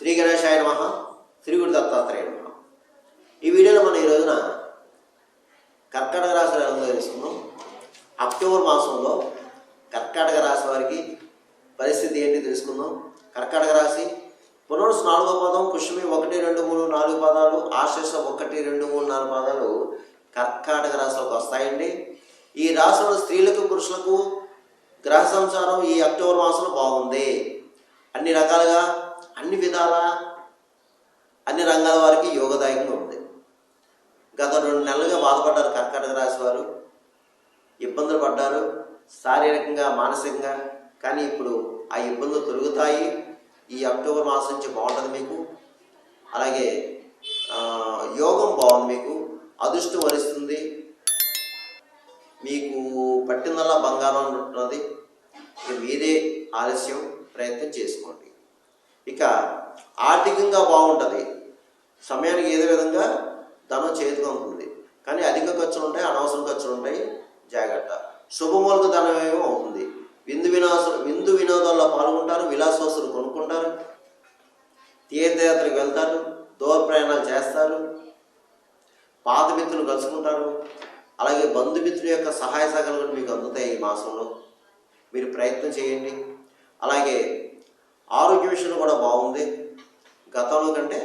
శ్రీ గణేశాయ నమ శ్రీ గురు దత్తాత్రేయ నమ. ఈ వీడియోలో మనం ఈ రోజున కర్కాటక రాశి ఎలా తెలుసుకుందాం. అక్టోబర్ మాసంలో కర్కాటక రాశి వారికి పరిస్థితి ఏంటి తెలుసుకుందాం. కర్కాటక రాశి పునరుస్ నాలుగో పదం పుష్మి ఒకటి రెండు మూడు నాలుగు పదాలు ఆశీర్ష ఒకటి రెండు మూడు నాలుగు పదాలు కర్కాటక రాశిలోకి వస్తాయండి. ఈ రాశిలో స్త్రీలకు పురుషులకు గ్రహ సంచారం ఈ అక్టోబర్ మాసంలో బాగుంది. అన్ని రకాలుగా అన్ని విధాల అన్ని రంగాల వారికి యోగదాయకంగా ఉంది. గత రెండు నెలలుగా బాధపడ్డారు కర్కాటక రాశి వారు. ఇబ్బందులు పడ్డారు శారీరకంగా మానసికంగా. కానీ ఇప్పుడు ఆ ఇబ్బందులు తొలుగుతాయి. ఈ అక్టోబర్ మాసం నుంచి బాగుంటుంది మీకు. అలాగే యోగం బాగుంది మీకు. అదృష్టం వరిస్తుంది. మీకు పట్టిందల్లా బంగారం ఉంటున్నది మీదే ఆలస్యం ప్రయత్నం చేసుకోండి. ఇక ఆర్థికంగా బాగుంటుంది. సమయానికి ఏదో విధంగా ధనం చేతిగా ఉంటుంది కానీ అధిక ఖర్చులు ఉంటాయి అనవసరం ఖర్చులు ఉంటాయి జాగ్రత్త. శుభమూలక ధనం ఏమో అవుతుంది. విందు వినాస విందు వినోదాల్లో పాల్గొంటారు విలాసోసులు కొనుక్కుంటారు తీర్థయాత్రకు వెళ్తారు దూర ప్రయాణాలు చేస్తారు పాత మిత్రులు కలుసుకుంటారు. అలాగే బంధుమిత్రుల యొక్క సహాయ సహకారాలు కూడా మీకు అందుతాయి ఈ మాసంలో. మీరు ప్రయత్నం చేయండి. అలాగే ఆరోగ్య విషయంలో కూడా బాగుంది. గతంలో కంటే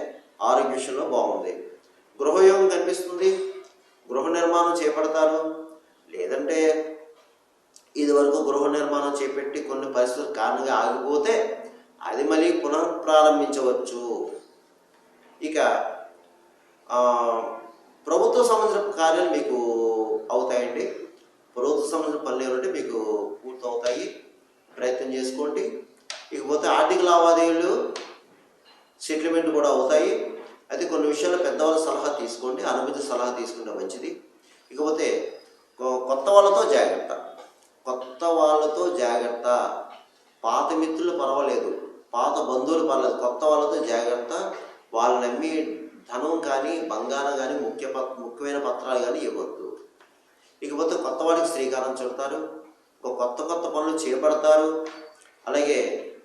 ఆరోగ్య విషయంలో బాగుంది. గృహయోగం కనిపిస్తుంది గృహ నిర్మాణం చేపడతారు. లేదంటే ఇది వరకు గృహ నిర్మాణం చేపట్టి కొన్ని పరిస్థితుల కారణంగా ఆగిపోతే అది మళ్ళీ పునఃప్రారంభించవచ్చు. ఇక ప్రభుత్వ సంబంధించిన కార్యాలు మీకు అవుతాయండి. ప్రభుత్వ సంబంధించిన పనులు ఏమంటే మీకు పూర్తవుతాయి. ప్రయత్నం చేసుకోండి. ఇకపోతే ఆర్థిక లావాదేవీలు సెటిల్మెంట్ కూడా అవుతాయి. అయితే కొన్ని విషయాల్లో పెద్దవాళ్ళ సలహా తీసుకోండి అనుమతి సలహా తీసుకుంటే మంచిది. ఇకపోతే కొత్త వాళ్ళతో జాగ్రత్త. కొత్త వాళ్ళతో జాగ్రత్త. పాత మిత్రులు పర్వాలేదు పాత బంధువులు పర్లేదు కొత్త వాళ్ళతో జాగ్రత్త. వాళ్ళు నమ్మి ధనం కానీ బంగారం కానీ ముఖ్య పత్ ముఖ్యమైన పత్రాలు కానీ ఇవ్వద్దు. ఇకపోతే కొత్త వాడికి శ్రీకారం చుడతారు. ఒక కొత్త కొత్త పనులు చేపడతారు. అలాగే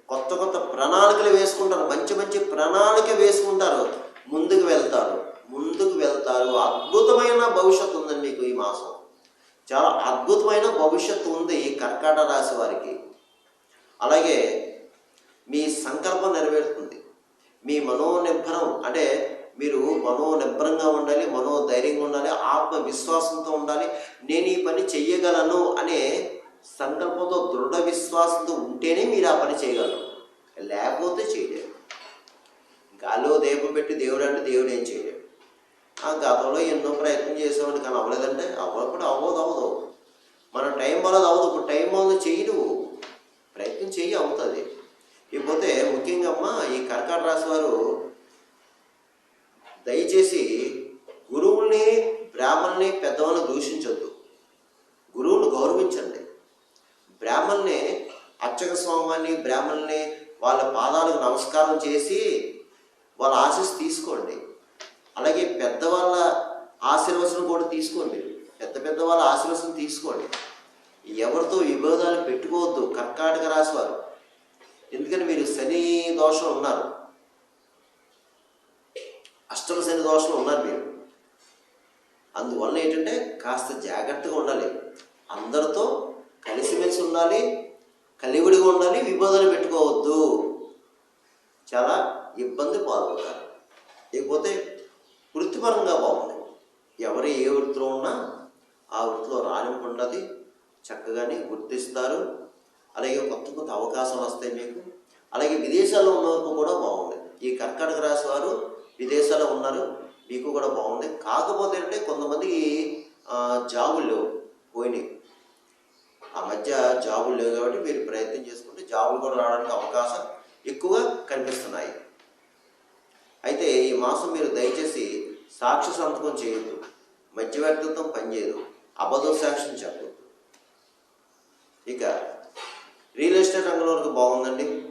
కొత్త కొత్త ప్రణాళికలు వేసుకుంటారు. మంచి మంచి ప్రణాళిక వేసుకుంటారు. ముందుకు వెళ్తారు. ముందుకు వెళ్తారు. అద్భుతమైన భవిష్యత్తు ఉందండి మీకు ఈ మాసం. చాలా అద్భుతమైన భవిష్యత్తు ఉంది కర్కాట రాశి వారికి. అలాగే మీ సంకల్పం నెరవేరుతుంది. మీ మనోనిర్భరం అంటే మీరు మనోనిబ్బరంగా ఉండాలి మనోధైర్యంగా ఉండాలి ఆత్మవిశ్వాసంతో ఉండాలి. నేను ఈ పని చెయ్యగలను అనే సంకల్పంతో దృఢ విశ్వాసంతో ఉంటేనే మీరు ఆ పని చేయగలరు. లేకపోతే చేయలేరు. గాలిలో దీపం పెట్టి దేవుడు అంటే దేవుడు ఏం చేయలేడు. ఆ గతంలో ఎన్నో ప్రయత్నం చేసామంటే కానీ అవ్వలేదంటే అవ్వకుండా అవ్వదు అవ్వదు. మన టైం వల్ల అవ్వదు. ఇప్పుడు టైం వల్ల చెయ్యి నువ్వు. ప్రయత్నం చేయి అవుతుంది. ఇకపోతే ముఖ్యంగా అమ్మ ఈ కర్కాట రాశి వారు దయచేసి గురువుల్ని బ్రాహ్మణ్ణి పెద్దవాళ్ళని దూషించొద్దు. అర్చక స్వామిని బ్రాహ్మణుల్ని వాళ్ళ పాదాలకు నమస్కారం చేసి వాళ్ళ ఆశీస్ తీసుకోండి. అలాగే పెద్దవాళ్ళ ఆశీర్వచనం కూడా తీసుకోండి పెద్ద పెద్ద వాళ్ళ ఆశీర్వచనం తీసుకోండి. ఎవరితో విభేదాలు పెట్టుకోవద్దు కర్కాటక రాశి వారు. ఎందుకని మీరు శని దోషం ఉన్నారు. అష్టమ శని దోషం ఉన్నారు మీరు. అందువల్ల ఏంటంటే కాస్త జాగ్రత్తగా ఉండాలి. అందరితో కలిసిమెలిసి ఉండాలి. కలివిడిగా ఉండాలి విభేదాలు పెట్టుకోవద్దు. చాలా ఇబ్బంది పాల్గొంటారు. లేకపోతే వృత్తిపరంగా బాగుంది. ఎవరు ఏ వృత్తిలో ఉన్నా ఆ వృత్తిలో రాణింపు ఉన్నది చక్కగానే గుర్తిస్తారు. అలాగే కొత్త కొత్త అవకాశాలు వస్తాయి మీకు. అలాగే విదేశాల్లో ఉన్న కూడా బాగుంది. ఈ కర్కాటక రాశి వారు విదేశాల్లో ఉన్నారు. మీకు కూడా బాగుంది. కాకపోతే అంటే కొంతమంది జాబులు లేవు పోయినాయి. ఆ మధ్య జాబులు లేవు కాబట్టి మీరు ప్రయత్నం చేసుకుంటే జాబులు కూడా రావడానికి అవకాశం ఎక్కువ కనిపిస్తున్నాయి. అయితే ఈ మాసం మీరు దయచేసి సాక్షి సంతకం చేయొద్దు. మధ్యవర్తిత్వం పనిచేయదు. అబద్ధ సాక్ష్యం చెప్పదు ఇక రియల్ ఎస్టేట్ రంగంలో వరకు బాగుందండి.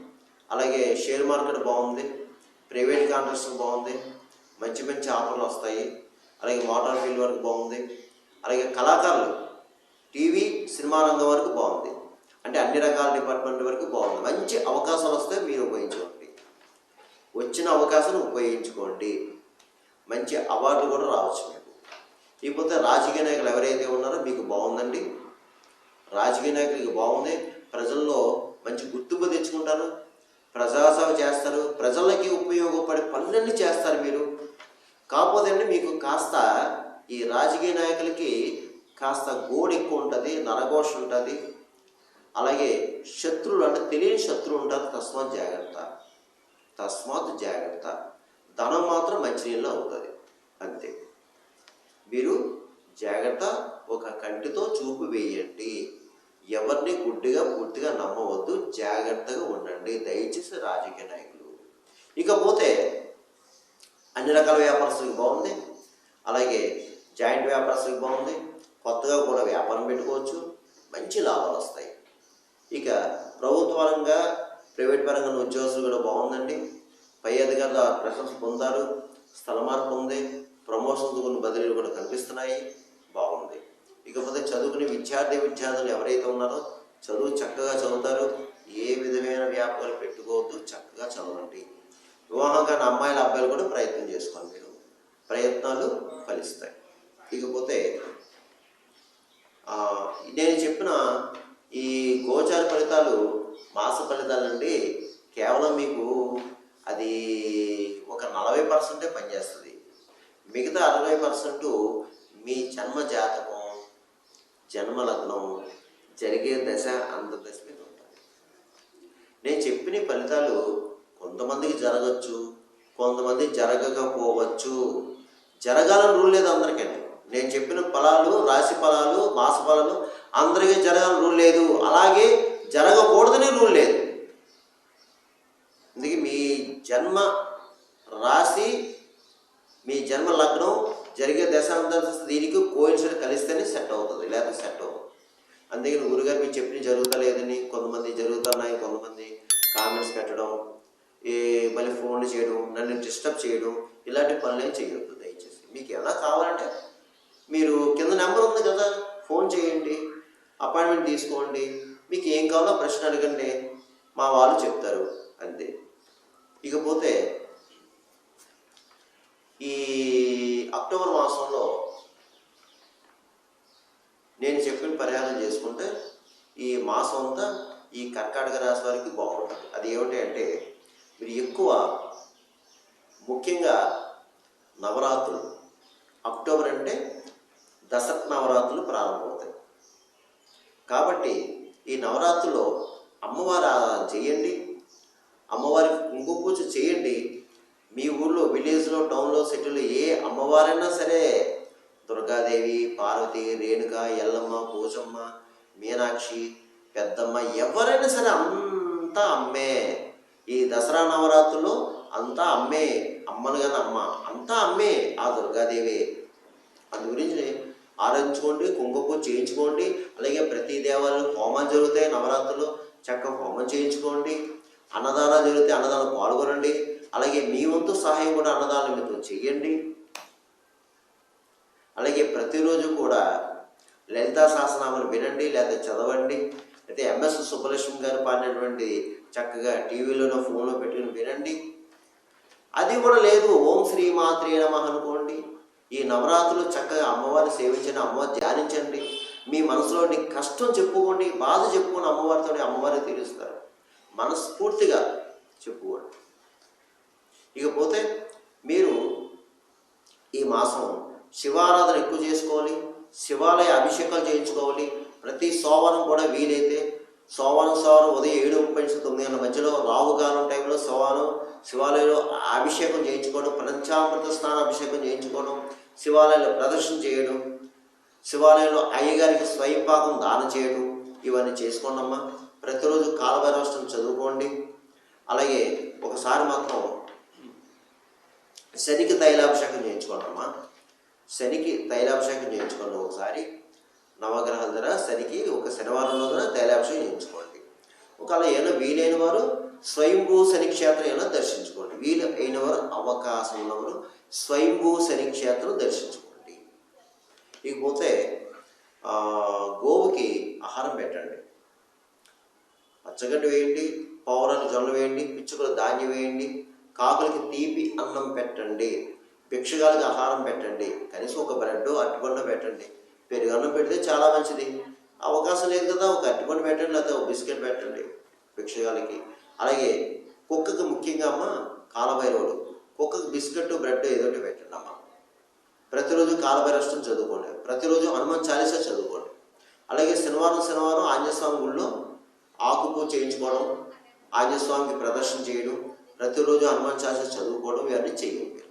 అలాగే షేర్ మార్కెట్ బాగుంది. ప్రైవేట్ కాంట్రాక్ట్స్ బాగుంది. మంచి మంచి ఆఫర్లు వస్తాయి. అలాగే మోటార్ ఫీల్డ్ వరకు బాగుంది. అలాగే కళాకారులు టీవీ సినిమా రంగం వరకు బాగుంది. అంటే అన్ని రకాల డిపార్ట్మెంట్ వరకు బాగుంది. మంచి అవకాశాలు వస్తే మీరు ఉపయోగించుకోండి. వచ్చిన అవకాశం ఉపయోగించుకోండి. మంచి అవార్డులు కూడా రావచ్చు మీకు. ఇకపోతే రాజకీయ నాయకులు ఎవరైతే ఉన్నారో మీకు బాగుందండి. రాజకీయ నాయకులకి బాగుంది. ప్రజల్లో మంచి గుర్తింపు తెచ్చుకుంటారు. ప్రజాసేవ చేస్తారు. ప్రజలకి ఉపయోగపడే పనులన్నీ చేస్తారు మీరు. కాకపోతే అండి మీకు కాస్త ఈ రాజకీయ నాయకులకి కాస్త గోడు ఎక్కువ ఉంటుంది నరఘోష ఉంటుంది అలాగే శత్రువులు అంటే తెలియని శత్రువు ఉంటారు తస్మాత్ జాగ్రత్త. తస్మాత్ జాగ్రత్త. ధనం మాత్రం మంచినీళ్ళు అవుతుంది. అంతే. మీరు జాగ్రత్త ఒక కంటితో చూపు వేయండి. ఎవరిని గుడ్డిగా పూర్తిగా నమ్మవద్దు. జాగ్రత్తగా ఉండండి. దయచేసి రాజకీయ నాయకులు. ఇకపోతే అన్ని రకాల వ్యాపారస్తులకు బాగుంది అలాగే జాయింట్ వ్యాపారస్తులకు బాగుంది కొత్తగా కూడా వ్యాపారం పెట్టుకోవచ్చు. మంచి లాభాలు వస్తాయి. ఇక ప్రభుత్వ పరంగా ప్రైవేట్ పరంగా ఉద్యోగస్తులు కూడా బాగుందండి. పై అధికారుల ప్రశంస పొందారు. స్థల మార్పు ఉంది. ప్రమోషన్స్ కొన్ని బదిలీలు కూడా కనిపిస్తున్నాయి. బాగుంది. ఇకపోతే చదువుకునే విద్యార్థి విద్యార్థులు ఎవరైతే ఉన్నారో చదువు చక్కగా చదువుతారు. ఏ విధమైన వ్యాపారాలు పెట్టుకోవద్దు. చక్కగా చదవండి. వివాహం కాని అమ్మాయిల అబ్బాయిలు కూడా ప్రయత్నం చేసుకోండి మీరు. ప్రయత్నాలు ఫలిస్తాయి. ఇకపోతే నేను చెప్పిన ఈ గోచార ఫలితాలు మాస ఫలితాలండి కేవలం మీకు అది ఒక నలభై పర్సెంటే పనిచేస్తుంది. మిగతా అరవై పర్సెంట్ మీ జన్మ జాతకం జన్మ లగ్నం జరిగే దశ అంత దశ మీద ఉంటుంది నేను చెప్పిన ఫలితాలు కొంతమందికి జరగచ్చు కొంతమంది జరగకపోవచ్చు. జరగాలని రూల్ లేదు అందరికీ నేను చెప్పిన ఫలాలు రాశి ఫలాలు మాస ఫలాలు అందరికీ జరగాలని రూల్ లేదు. అలాగే జరగకూడదని రూల్ లేదు. అందుకే మీ జన్మ రాశి మీ జన్మ లగ్నం జరిగే దశాంతర దీనికి కోయిన్సిడ్ కలిస్తేనే సెట్ అవుతుంది లేదా సెట్ అవ్వదు. అందుకని గురుగారు మీరు చెప్పిన జరుగుతలేదని కొంతమంది జరుగుతున్నాయి కొంతమంది కామెంట్స్ పెట్టడం ఏ మళ్ళీ ఫోన్ చేయడం నన్ను డిస్టర్బ్ చేయడం ఇలాంటి పనులేం చేయొద్దు దయచేసి. మీకు ఎలా కావాలంటే మీరు కింద నెంబర్ ఉంది కదా ఫోన్ చేయండి అపాయింట్మెంట్ తీసుకోండి మీకు ఏం కావాలో ప్రశ్న అడగండి మా వాళ్ళు చెప్తారు అంతే. ఇకపోతే ఈ అక్టోబర్ మాసంలో నేను చెప్పిన పరిహారం చేసుకుంటే ఈ మాసం అంతా ఈ కర్కాటక రాశి వారికి బాగుంటుంది. అది ఏమిటి అంటే మీరు ఎక్కువ ముఖ్యంగా నవరాత్రులు అక్టోబర్ అంటే దసరా నవరాత్రులు ప్రారంభమవుతాయి. కాబట్టి ఈ నవరాత్రుల్లో అమ్మవారి ఆరాధన చేయండి అమ్మవారి కుంకుమ పూజ చేయండి. మీ ఊర్లో విలేజ్లో టౌన్లో సిటీలో ఏ అమ్మవారైనా సరే దుర్గాదేవి పార్వతి రేణుక ఎల్లమ్మ పూజమ్మ మీనాక్షి పెద్దమ్మ ఎవరైనా సరే అంతా అమ్మే. ఈ దసరా నవరాత్రులు అంతా అమ్మే. అమ్మను కదా అమ్మ అంతా అమ్మే ఆ దుర్గాదేవి. అందు గురించి ఆరాధించుకోండి కుంకుమ చేయించుకోండి అలాగే ప్రతి దేవాలయంలో హోమాలు జరుగుతాయి నవరాత్రులు చక్కగా హోమం చేయించుకోండి అన్నదానాలు జరిగితే అన్నదానం పాల్గొనండి అలాగే మీ వంతు సహాయం కూడా అన్నదానం మీతో చేయండి. అలాగే ప్రతిరోజు కూడా లలితా సహస్రనామాలు వినండి లేదా చదవండి. అయితే ఎంఎస్ సుబ్బలక్ష్మి గారు పాడినటువంటి చక్కగా టీవీలోనో ఫోన్లో పెట్టుకుని వినండి. అది కూడా లేదు. ఓం శ్రీ మాత్రే నమః అనుకోండి. ఈ నవరాత్రులు చక్కగా అమ్మవారిని సేవించండి అమ్మవారు ధ్యానించండి. మీ మనసులోని కష్టం చెప్పుకోండి బాధ చెప్పుకొని అమ్మవారితో అమ్మవారిని తీరుస్తారు. మనస్ఫూర్తిగా చెప్పుకోండి. ఇకపోతే మీరు ఈ మాసం శివారాధన ఎక్కువ చేసుకోవాలి శివాలయ అభిషేకాలు చేయించుకోవాలి. ప్రతి సోమవారం కూడా వీలైతే సోమవారం సోమవారం ఉదయం ఏడు ముప్పై నుంచి తొమ్మిది గంటల మధ్యలో రావుకాలం టైంలో సోమవారం శివాలయంలో అభిషేకం చేయించుకోవడం పంచామృత స్నాన అభిషేకం చేయించుకోవడం శివాలయంలో ప్రదర్శన చేయడం శివాలయంలో అయ్యగారికి స్వయంపాకం దానం చేయడం ఇవన్నీ చేసుకోండమ్మా ప్రతిరోజు కాలభైరవష్టం చదువుకోండి. అలాగే ఒకసారి మాత్రం శనికి తైలాభిషేకం చేయించుకోండమ్మా. శనికి తైలాభిషేకం చేయించుకోండి ఒకసారి. నవగ్రహాల ధర శనికి ఒక శనివారం రోజున తైలాభిషేకం చేయించుకోండి. ఒకవేళ ఏమైనా వీలైన వారు స్వయంభూ శని క్షేత్రం ఏమైనా దర్శించుకోండి. వీలు అయిన వారు అవకాశం ఉన్నవారు స్వయంభూ శని క్షేత్రం దర్శించుకోండి. ఇకపోతే గోవుకి ఆహారం పెట్టండి. పచ్చగడ్డి వేయండి పౌరాలు జొన్న వేయండి పిచ్చుకలు ధాన్యం వేయండి కాకులకి తీపి అన్నం పెట్టండి భిక్షగాలకి ఆహారం పెట్టండి కనీసం ఒక బ్రెడ్ అరటిపండు పెట్టండి. పెరుగన్నం పెడితే చాలా మంచిది. అవకాశం లేదు కదా ఒక అరటిపండు పెట్టండి లేకపోతే ఒక బిస్కెట్ పెట్టండి భిక్షగాలకి అలాగే కుక్కకి ముఖ్యంగా అమ్మ కాలభైరవుడు. కుక్కకి బిస్కెట్ బ్రెడ్ ఏదో పెట్టండి అమ్మ. ప్రతిరోజు కాలభైరష్టం చదువుకోండి. ప్రతిరోజు హనుమాన్ చాలీస చదువుకోండి. అలాగే శనివారం శనివారం ఆంజనేయస్వామి గుళ్ళో ఆకు చేయించుకోవడం ఆంజనేయస్వామికి ప్రదర్శన చేయడం ప్రతిరోజు హనుమాన్ చాలీస చదువుకోవడం ఇవన్నీ చేయండి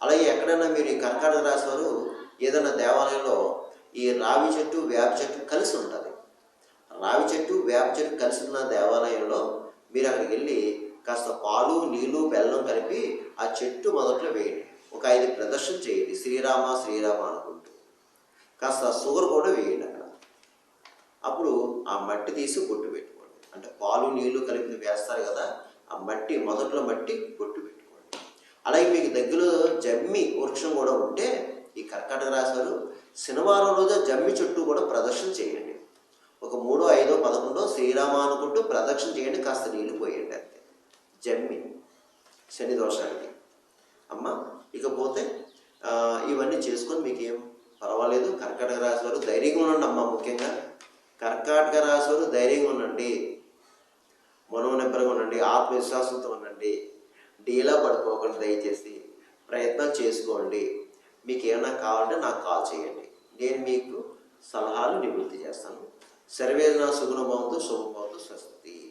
అలాగే ఎక్కడైనా మీరు ఈ కర్కాటక రాశి వారు ఏదైనా దేవాలయంలో ఈ రావి చెట్టు వేప చెట్టు కలిసి ఉంటుంది. రావి చెట్టు వేప చెట్టు కలిసి ఉన్న దేవాలయంలో మీరు అక్కడికి వెళ్ళి కాస్త పాలు నీళ్ళు బెల్లం కలిపి ఆ చెట్టు మొదట్లో వేయండి. ఒక ఐదు ప్రదర్శన చేయండి. శ్రీరామ శ్రీరామ అనుకుంటూ. కాస్త షుగర్ కూడా వేయండి అక్కడ. అప్పుడు ఆ మట్టి తీసి బొట్టు పెట్టుకోండి. అంటే పాలు నీళ్ళు కలిపి వేస్తారు కదా ఆ మట్టి మొదట్లో మట్టి బొట్టు పెట్టుకోండి. అలాగే మీకు దగ్గరలో జమ్మి వృక్షం కూడా ఉంటే ఈ కర్కాటక రాశారు శనివారం రోజు జమ్మి చుట్టూ కూడా ప్రదర్శన చేయండి. ఒక మూడో ఐదో పదకొండో శ్రీరామ అనుకుంటూ ప్రదక్షిణ చేయండి కాస్త నీళ్ళు పోయండి అంతే. జమ్మి శని దోషానికి. అమ్మ ఇకపోతే ఇవన్నీ చేసుకొని మీకు ఏం పర్వాలేదు. కర్కాటక రాశి వారు ధైర్యంగా ఉండండి అమ్మ ముఖ్యంగా. కర్కాటక రాశి వారు ధైర్యంగా ఉండండి. మనోనిబ్బరంగా ఉండండి ఆత్మవిశ్వాసంతో ఉండండి. డీలా పడుకోకండి దయచేసి. ప్రయత్నం చేసుకోండి. మీకు ఏమైనా కావాలంటే నాకు కాల్ చేయండి. నేను మీకు సలహాలు నివృత్తి చేస్తాను. సర్వేదన సుగుణభవంతో శుభభవంతో స్వస్తి.